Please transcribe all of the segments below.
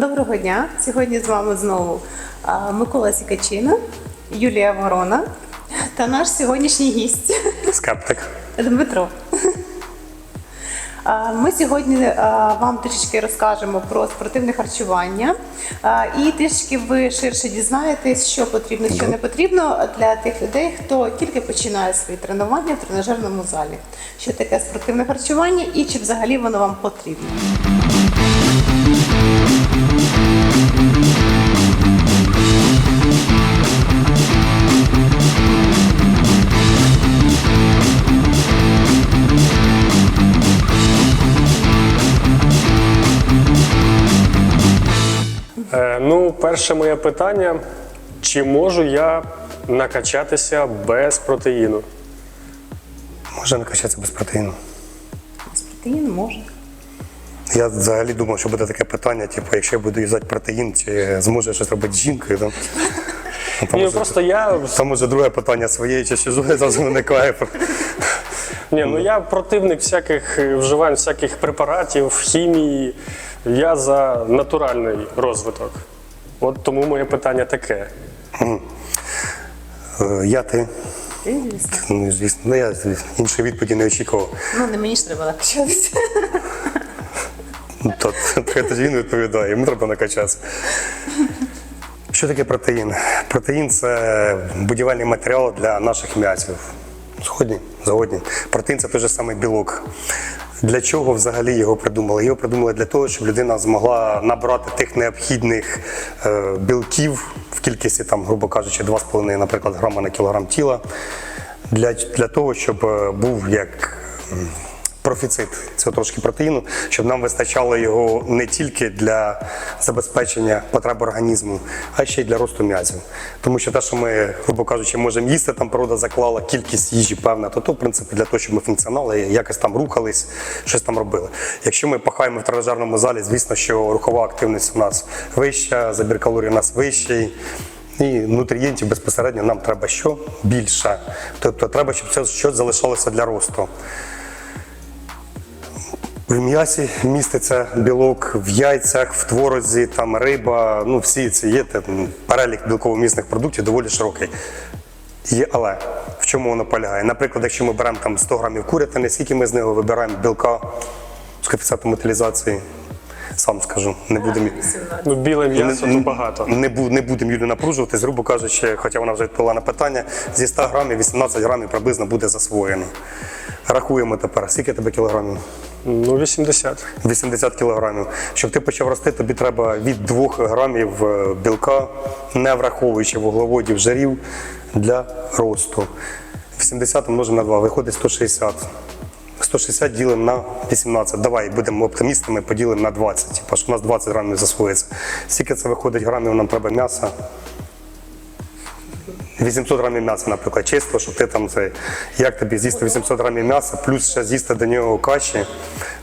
Доброго дня! Сьогодні з вами знову Микола Сікачина, Юлія Ворона та наш сьогоднішній гість Скептик. Дмитро. Ми сьогодні вам трішки розкажемо про спортивне харчування і трішки ви ширше дізнаєтесь, що потрібно, що не потрібно для тих людей, хто тільки починає свої тренування в тренажерному залі. Що таке спортивне харчування і чи взагалі воно вам потрібно? Перше моє питання: чи можу я накачатися без протеїну? Може накачатися без протеїну. З протеїну можна. Я взагалі думав, що буде таке питання, типу, якщо я буду юзати протеїн, чи зможу я щось робити з жінкою. Там. Там, Ні, вже, просто я там вже друге питання своєї чи чужої завжди виникає. ні, ну я противник всяких е, вживань, всяких препаратів, хімії. Я за натуральний розвиток. От тому моє питання таке. Е, Я ти. Ти, звісно. Ну, звісно, ну, я звісно, іншої відповіді не очікував. Ну, не мені ж треба накачатися. Ну, То, то він відповідає, йому треба накачатися. Що таке протеїн? Протеїн це будівельний матеріал для наших м'язів. Згодні? Згодні. Протеїн це той же самий білок. Для чого взагалі його придумали? Його придумали для того, щоб людина змогла набрати тих необхідних е, білків в кількості, там, грубо кажучи, 2,5, наприклад, грама на кілограм тіла. Для, для того, щоб е, був як профіцит цього трошки протеїну, щоб нам вистачало його не тільки для забезпечення потреб організму, а ще й для росту м'язів. Тому що те, що ми, грубо кажучи, можемо їсти, там природа заклала кількість їжі певна, то то, в принципі, для того, щоб ми функціонали, якось там рухались, щось там робили. Якщо ми пахаємо в тренажерному залі, звісно, що рухова активність у нас вища, забір калорій у нас вищий. І нутрієнтів безпосередньо нам треба що більше. Тобто треба, щоб це щось залишалося для росту. В м'ясі міститься білок в яйцях, в творозі, там риба. Ну всі ці є там, перелік білково-місних продуктів доволі широкий. Є, але в чому воно полягає? Наприклад, якщо ми беремо там 100 грамів курятини, скільки ми з нього вибираємо білка з коефіцієнтом утилізації? Сам скажу, не будемо. Ну, біле м'ясо то багато. Не, не будемо Юлю напружувати, грубо кажучи, хоча вона вже відповіла на питання, зі 100 грамів 18 грамів приблизно буде засвоєно. Рахуємо тепер, скільки тебе кілограмів? Ну, 80. 80 кілограмів. Щоб ти почав рости, тобі треба від 2 грамів е, білка, не враховуючи вуглеводів, жирів для росту. 80 множимо на 2, виходить 160. 160 ділимо на 18. Давай будемо оптимістами, поділимо на 20. Типу, що у нас 20 грамів засвоїться. Скільки це виходить грамів, нам треба м'яса. 800 грамів м'яса, наприклад, чисто, щоб ти там це. Як тобі з'їсти 800 грамів м'яса, плюс ще з'їсти до нього каші,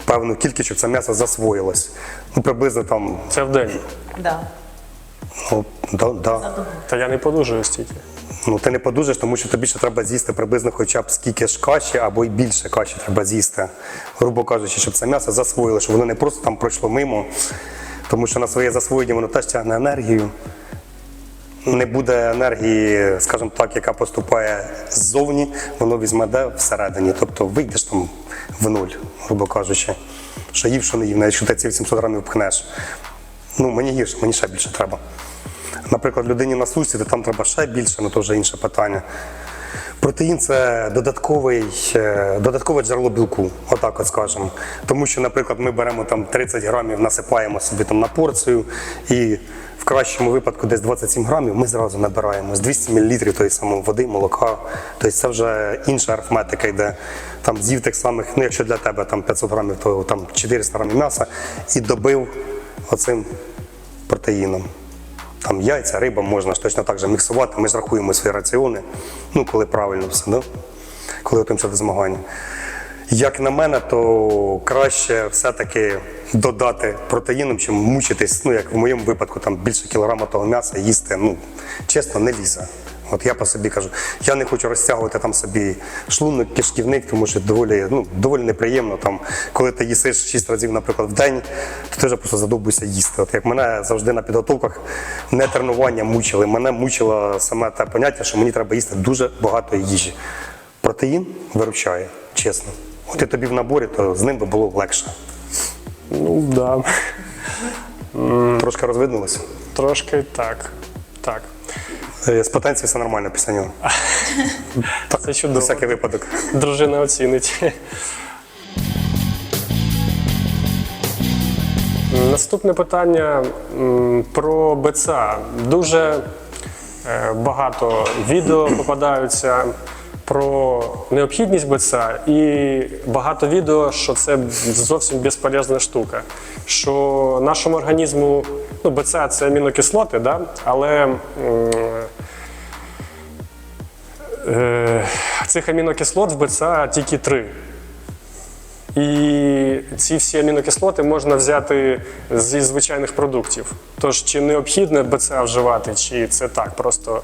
певну кількість, щоб це м'ясо засвоїлось. Ну, приблизно там, Це в день. Да. ну, да, да. Та я не подужую стільки. Ну, ти не подужиш, тому що тобі ще треба з'їсти приблизно хоча б скільки ж каші або й більше каші треба з'їсти. Грубо кажучи, щоб це м'ясо засвоїло, щоб воно не просто там пройшло мимо, тому що на своє засвоєння воно теж тягне енергію. Не буде енергії, скажімо так, яка поступає ззовні, воно візьме де всередині. Тобто вийдеш там в нуль, грубо кажучи. Що їв, що не їв, навіть якщо ти ці 800 грамів пхнеш. Ну, мені гірше, мені ще більше треба. Наприклад, людині на сусі, то там треба ще більше, ну то вже інше питання. Протеїн це додатковий, е, додаткове джерело білку, отак от скажемо. Тому що, наприклад, ми беремо там 30 грамів, насипаємо собі там на порцію, і в кращому випадку десь 27 грамів ми зразу набираємо з 200 мл тої самої води, молока. Тобто це вже інша арифметика йде. Там з'їв тих самих, ну якщо для тебе там 500 грамів, то там 400 грамів м'яса і добив оцим протеїном. Там яйця, риба можна ж точно так же міксувати. Ми ж рахуємо свої раціони, ну коли правильно все, да? коли готуємося до змагання. Як на мене, то краще все-таки додати протеїном, чим мучитись, ну як в моєму випадку, там більше кілограма того м'яса їсти, ну чесно, не лізе. От я по собі кажу, я не хочу розтягувати там собі шлунок, кишківник, тому що доволі, ну, доволі неприємно. Там, коли ти їсиш 6 разів, наприклад, в день, то ти вже просто задовбуєшся їсти. От як мене завжди на підготовках не тренування мучили. Мене мучило саме те поняття, що мені треба їсти дуже багато їжі. Протеїн виручає, чесно. От і тобі в наборі, то з ним би було легше. Ну да. Трошки розвиднулося. Трошки так. Так. Е, З потенцією все нормально після нього. Це На чудово. всякий випадок. Дружина оцінить. Наступне питання про БЦА. Дуже е, багато відео попадаються про необхідність БЦА і багато відео, що це зовсім безполезна штука. Що нашому організму, ну, БЦА це амінокислоти, да? але Е, цих амінокислот в БЦА тільки три. І ці всі амінокислоти можна взяти зі звичайних продуктів. Тож, чи необхідно БЦА вживати, чи це так, просто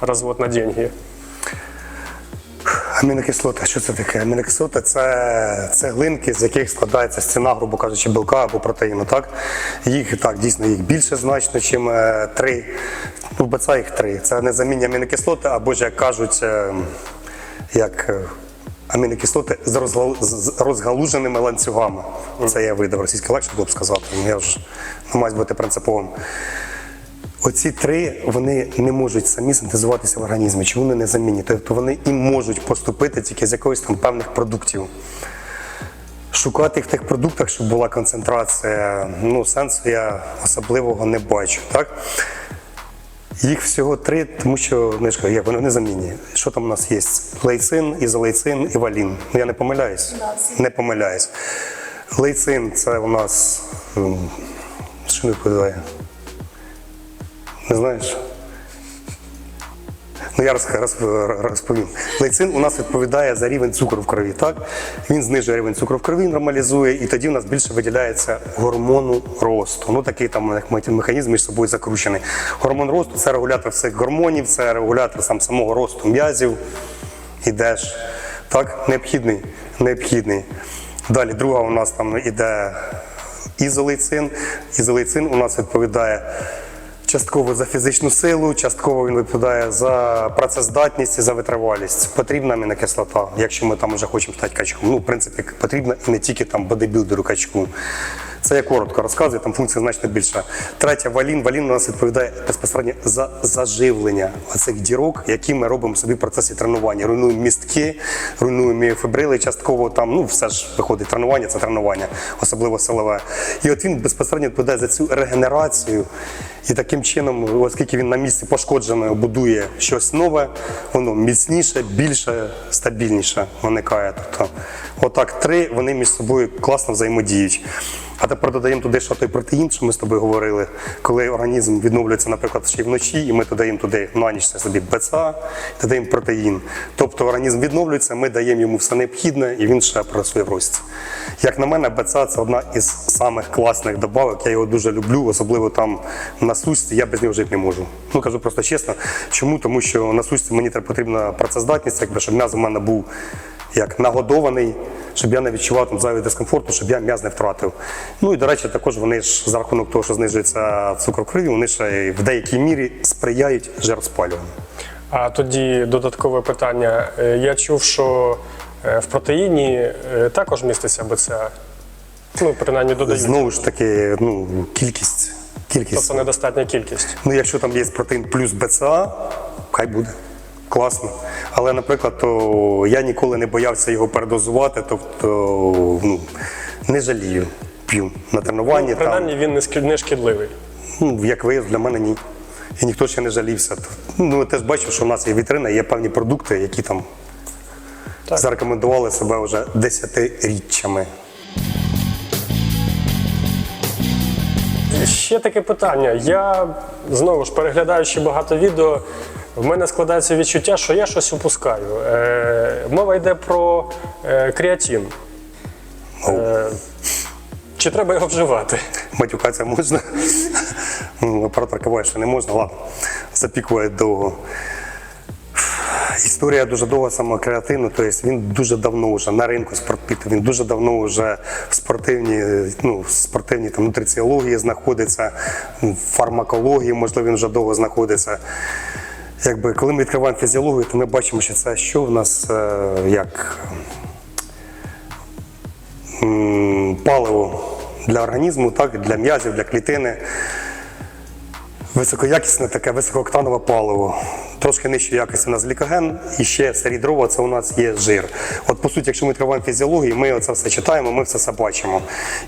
розвод на деньги? Амінокислоти, що це таке? Амінокислоти це цеглинки, з яких складається стіна, грубо кажучи, білка або протеїну. Так? Їх так, дійсно їх більше значно, ніж три. Ну, в БЦА їх три. Це незамінні амінокислоти, або ж як кажуть, е, як е, амінокислоти з, розгал- з- з розгалуженими ланцюгами. Це я видав російське легше було б сказати. ну, Я вже намагаюсь бути принциповим. Оці три вони не можуть самі синтезуватися в організмі, чи вони не замінні. Тобто вони і можуть поступити тільки з якогось там певних продуктів. Шукати в тих продуктах, щоб була концентрація, ну сенсу я особливого не бачу. Так? Їх всього три, тому що ну, ж як вони незамінні. Що там у нас є? Лейцин, ізолейцин і валін. Ну, я не помиляюсь? Не помиляюсь. Лейцин це у нас. Що не відповідає? Не знаєш? Ну я роз, роз, розповім. Лейцин у нас відповідає за рівень цукру в крові. Так? Він знижує рівень цукру в крові, нормалізує, і тоді у нас більше виділяється гормону росту. Ну такий там механізм між собою закручений. Гормон росту це регулятор всіх гормонів, це регулятор сам самого росту м'язів. Ідеш. Так, необхідний. Необхідний. Далі друга у нас там іде ізолейцин. Ізолейцин у нас відповідає частково за фізичну силу, частково він відповідає за працездатність і за витривалість. Потрібна амінокислота, якщо ми там вже хочемо стати качком. Ну, в принципі, потрібна і не тільки там бодибілдеру качку. Це я коротко розказую, там функція значно більша. Третя валін. Валін у нас відповідає безпосередньо за заживлення оцих дірок, які ми робимо собі в процесі тренування. Руйнуємо містки, руйнуємо міофібрили, частково там, ну все ж виходить, тренування це тренування, особливо силове. І от він безпосередньо відповідає за цю регенерацію. І таким чином, оскільки він на місці пошкодженого будує щось нове, воно міцніше, більше, стабільніше виникає. Тобто, отак три вони між собою класно взаємодіють. А тепер додаємо туди ще той протеїн, що ми з тобою говорили, коли організм відновлюється, наприклад, ще й вночі, і ми додаємо туди на ніч це собі БЦА, додаємо протеїн. Тобто організм відновлюється, ми даємо йому все необхідне, і він ще працює в рості. Як на мене, БЦА це одна із самих класних добавок. Я його дуже люблю, особливо там на сусті, я без нього жити не можу. Ну кажу просто чесно. Чому? Тому що на сусті мені потрібна працездатність, якби щоб м'яз у мене був як нагодований, щоб я не відчував там зайвий дискомфорту, щоб я м'яз не втратив. Ну і до речі, також вони ж за рахунок того, що знижується цукор крові, вони ще в деякій мірі сприяють жироспалюванню. А тоді додаткове питання. Е, Я чув, що е, в протеїні е, також міститься БЦА. Ну, принаймні додають. Знову ж таки, ну, кількість. Кількість. Тобто недостатня кількість. Ну, якщо там є протеїн плюс БЦА, хай буде. Класно. Але, наприклад, то я ніколи не боявся його передозувати, тобто ну, не жалію. П'ю на тренуванні. Ну, там. принаймні він не не шкідливий. Ну, як виявив, для мене ні. І ніхто ще не жалівся. Ну, я теж бачив, що в нас є вітрина, є певні продукти, які там Так. зарекомендували себе вже десятиріччями. Ще таке питання. Я знову ж переглядаючи багато відео, в мене складається відчуття, що я щось упускаю. Е, мова йде про е, креатин. Е, чи треба його вживати? Матюкатися можна. Оператор що не можна, ладно. Запікує довго. Історія дуже довга саме креативна, тобто він дуже давно вже на ринку спортпіту, він дуже давно вже в спортивній, ну, в спортивній там, нутриціології знаходиться, в фармакології, можливо, він вже довго знаходиться. Якби, коли ми відкриваємо фізіологію, то ми бачимо, що це що в нас е, як паливо для організму, так, для м'язів, для клітини. Високоякісне таке високооктанове паливо. Трошки нижчої якості у нас глікоген, і ще сирі дрова це у нас є жир. От по суті, якщо ми відкриваємо фізіологію, ми це все читаємо, ми все це бачимо.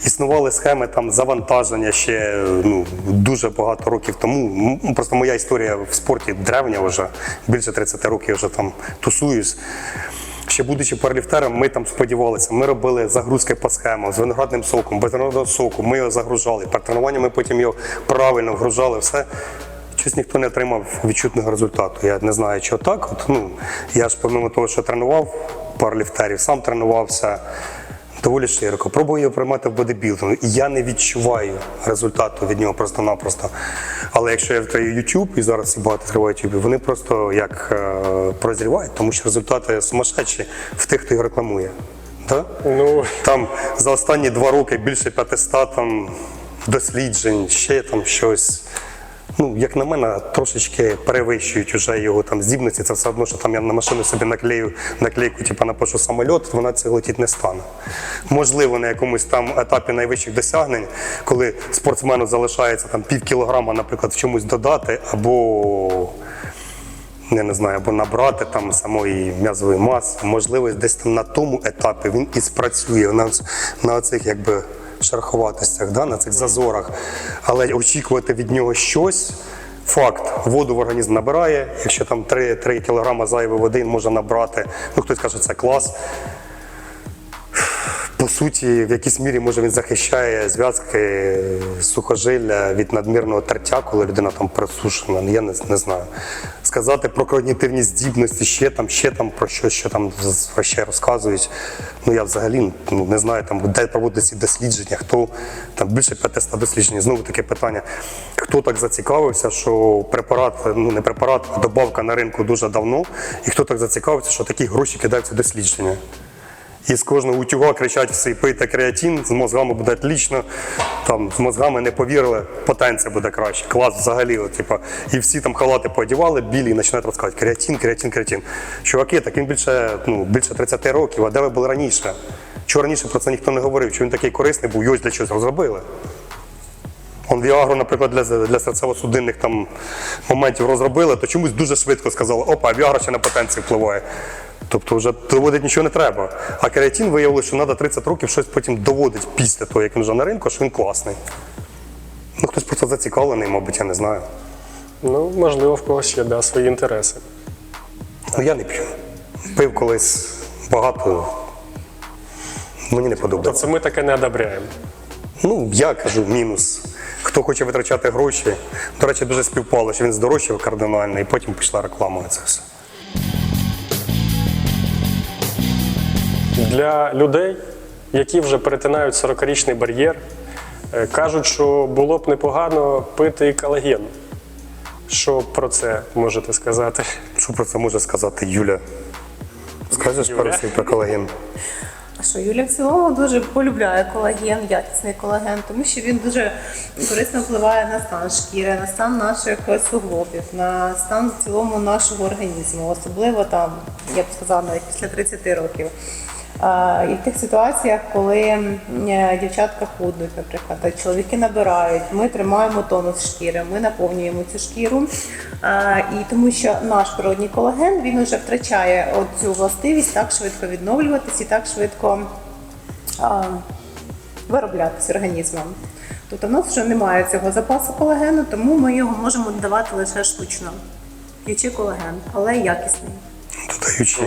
Існували схеми там завантаження ще ну, дуже багато років тому. Просто моя історія в спорті древня вже, більше 30 років вже там тусуюсь. Ще будучи параліфтером, ми там сподівалися, ми робили загрузки по схемам з виноградним соком, без виноградного соку, ми його загружали. При тренуванні ми потім його правильно вгружали, все. Щось ніхто не отримав відчутного результату. Я не знаю, чи так. От, ну, я ж помимо того, що тренував парліфтерів, сам тренувався доволі широко. Пробую його приймати в бодибілдингу. І я не відчуваю результату від нього просто-напросто. Але якщо я відкрию YouTube, і зараз всі багато відкривають YouTube, вони просто як е, прозрівають, тому що результати сумасшедші в тих, хто його рекламує. Да? Ну, Там за останні два роки більше 500 там, досліджень, ще там щось. Ну, як на мене, трошечки перевищують уже його там здібності. Це все одно, що там я на машину собі наклею наклейку, типу напишу самольот, вона це летіти не стане. Можливо, на якомусь там етапі найвищих досягнень, коли спортсмену залишається там пів кілограма, наприклад, в чомусь додати, або я не знаю, або набрати там самої м'язової маси, можливо, десь там на тому етапі він і спрацює на, на цих якби шероховатостях, да, на цих зазорах. Але очікувати від нього щось. Факт, воду в організм набирає, якщо там 3, 3 кг зайвої води може набрати, ну хтось каже, це клас. По суті, в якійсь мірі може він захищає зв'язки сухожилля від надмірного тертя, коли людина там присушена. Я не, не знаю. Сказати про когнітивні здібності, ще там, ще там про що, що там ще розказують. Ну я взагалі ну, не знаю, там де проводять ці дослідження, хто там більше 500 досліджень. Знову таке питання. Хто так зацікавився, що препарат, ну не препарат, а добавка на ринку дуже давно, і хто так зацікавився, що такі гроші кидаються дослідження. І з кожного утюга кричать всі пийте креатин, з мозгами буде отлично, там з мозгами не повірили, потенція буде краще. Клас взагалі. От, типа, і всі там халати подівали, білі і починають розказувати креатин, креатин, креатин. Чуваки, так він більше, ну, більше 30 років, а де ви були раніше? Чого раніше про це ніхто не говорив? Чого він такий корисний був, його для чогось розробили. Он Віагру, наприклад, для, для серцево-судинних там моментів розробили, то чомусь дуже швидко сказали, опа, Віагра ще на потенцію впливає. Тобто вже доводити нічого не треба. А кератин виявилося, що треба 30 років щось потім доводить після того, як він вже на ринку, що він класний. Ну, хтось просто зацікавлений, мабуть, я не знаю. ну, можливо, в когось ще да, свої інтереси. Ну я не п'ю. Пив колись багато. Мені не подобається. це ми таке не одобряємо. Ну, я кажу мінус. Хто хоче витрачати гроші, до речі, дуже співпало, що він здорожчав кардинально, і потім пішла реклама на це все. Для людей, які вже перетинають 40-річний бар'єр, е, кажуть, що було б непогано пити колаген. Що про це можете сказати? Що про це може сказати Юля? Скажеш пару слів про колаген? А що Юля в цілому дуже полюбляє колаген, якісний колаген, тому що він дуже корисно впливає на стан шкіри, на стан наших суглобів, на стан в цілому нашого організму, особливо там, я б сказала, навіть після 30 років. І в тих ситуаціях, коли е, дівчатка худнуть, наприклад, а чоловіки набирають, ми тримаємо тонус шкіри, ми наповнюємо цю шкіру. І тому що наш природній колаген він вже втрачає цю властивість так швидко відновлюватись і так швидко вироблятися організмом. Тобто в нас вже немає цього запасу колагену, тому ми його можемо додавати лише штучно, п'ючи колаген, але якісний. додаючи.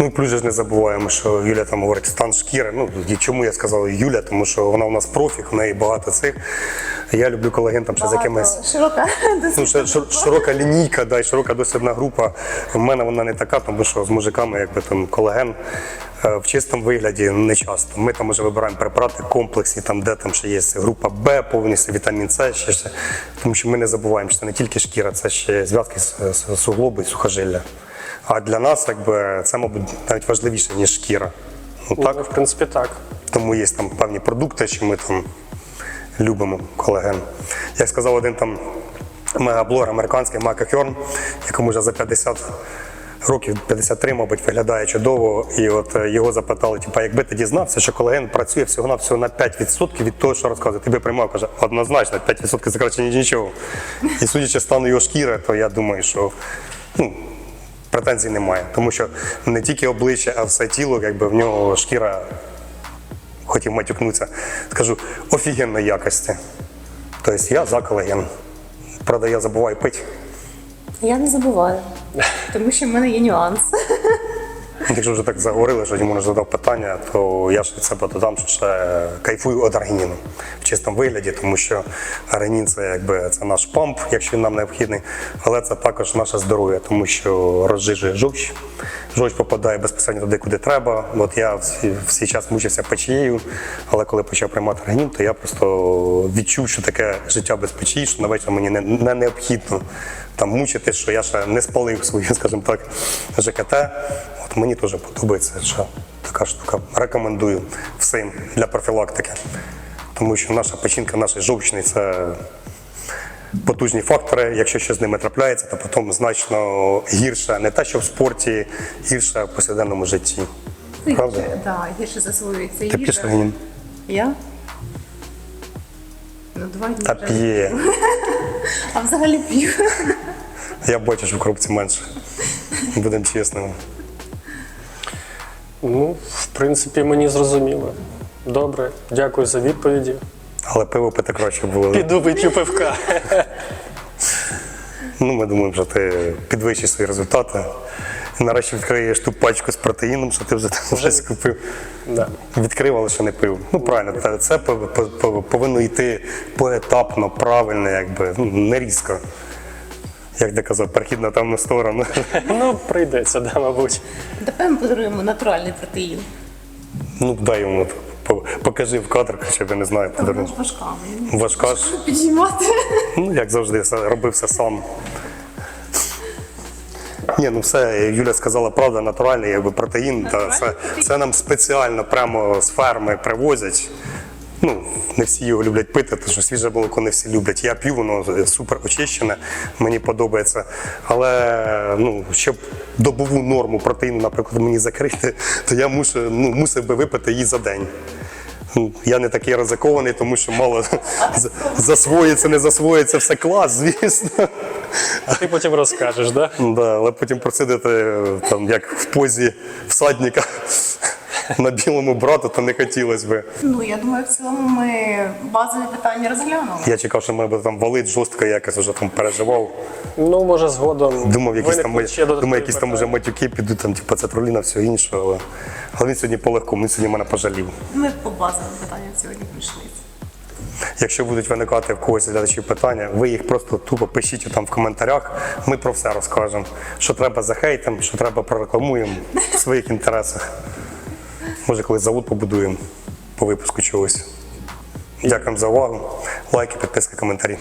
Ну плюс ж не забуваємо, що Юля там говорить стан шкіри. Ну і чому я сказав Юля, тому що вона у нас профік, в неї багато цих. Я люблю колаген там ще з якимись. Широка Ну, широка лінійка, да, і широка досвідна група. У мене вона не така, тому що з мужиками якби там колаген е, в чистому вигляді не часто. Ми там вже вибираємо препарати комплексні, там, де там ще є група Б, повністю вітамін С, ще, ще. тому що ми не забуваємо, що це не тільки шкіра, це ще зв'язки суглоби і сухожилля. А для нас, якби, це, мабуть, навіть важливіше, ніж шкіра. Ну, так? Ну, в принципі, так. Тому є там певні продукти, що ми там любимо колаген. Як сказав один там мегаблогер американський Майкл Хьорн, якому вже за 50 років, 53, мабуть, виглядає чудово. І от е, його запитали, типу, якби ти дізнався, що колаген працює всього на всього на 5% від того, що розказує. Ти би приймав, каже, однозначно, 5% це краще, ніж нічого. І судячи стану його шкіри, то я думаю, що ну, претензій немає. Тому що не тільки обличчя, а все тіло, якби в нього шкіра хотів матюкнутися, скажу, офігенної якості. Тобто я за колаген. Правда, я забуваю пити. Я не забуваю, тому що в мене є нюанс. Якщо вже так заговорили, що йому не задав питання, то я ще від себе додам, що ще кайфую від аргініну в чистому вигляді, тому що аргінін це якби це наш помп, якщо він нам необхідний, але це також наше здоров'я, тому що розжижує жовч. Жовч попадає безпосередньо туди, куди треба. От я в свій- час мучився печією, але коли почав приймати аргінін, то я просто відчув, що таке життя без печі, що на вечір мені не, не необхідно там мучити, що я ще не спалив свою, скажімо так, ЖКТ. От мені теж подобається, що така штука. Рекомендую всім для профілактики. Тому що наша печінка, наш жовчний це потужні фактори. Якщо щось з ними трапляється, то потім значно гірше, не те, що в спорті, гірше в повсякденному житті. Правда? Так, гірше засвоюється Ти їжа. п'єш? Я? Ну, два дні Та вже. п'є. А взагалі п'ю. Я бачу, що в коробці менше. Будемо чесними. Ну, в принципі, мені зрозуміло. Добре, дякую за відповіді. Але пиво пити краще було. Піду вип'ю пивка. Ну, ми думаємо, що ти підвищиш свої результати. І нарешті відкриєш ту пачку з протеїном, що ти вже там щось купив. Да. Відкрив, але ще не пив. Ну правильно, це по- по- по- повинно йти поетапно, правильно, якби ну, не різко. Як ти казав, перехід на темну сторону. Ну, прийдеться, да, мабуть. Тепер ми подаруємо натуральний протеїн. Ну, дай йому по- покажи в кадр, хоча б я не знаю, Вона подарунок. ж важка. Важка ж. Підіймати. Ну, як завжди, все, робив все сам. Ні, ну все, Юля сказала правда, натуральний якби протеїн. Та це, це нам спеціально прямо з ферми привозять. Ну, не всі його люблять пити, тому що свіже молоко не всі люблять. Я п'ю, воно супер очищене, мені подобається. Але ну, щоб добову норму протеїну, наприклад, мені закрити, то я мушу, ну, мусив би випити її за день. Ну, Я не такий ризикований, тому що мало засвоїться, не засвоїться, все клас, звісно. А ти потім розкажеш, да? Да, але потім просидити там, як в позі всадника на білому брату, то не хотілося би. Ну, я думаю, в цілому ми базові питання розглянули. Я чекав, що мене там валить жорстко, якось вже там переживав. Ну, може, згодом. Думав, якісь там, ще думав, якісь там уже матюки підуть, там, типу, цитруліна, все інше. Але, але він сьогодні полегко, він сьогодні мене пожалів. Ми по базовим питанням сьогодні прийшли. Якщо будуть виникати в когось глядачів питання, ви їх просто тупо пишіть там в коментарях. Ми про все розкажемо. Що треба за хейтом, що треба прорекламуємо в своїх інтересах. Може, колись завод побудуємо по випуску чогось. Дякую за увагу. Лайки, підписки, коментарі.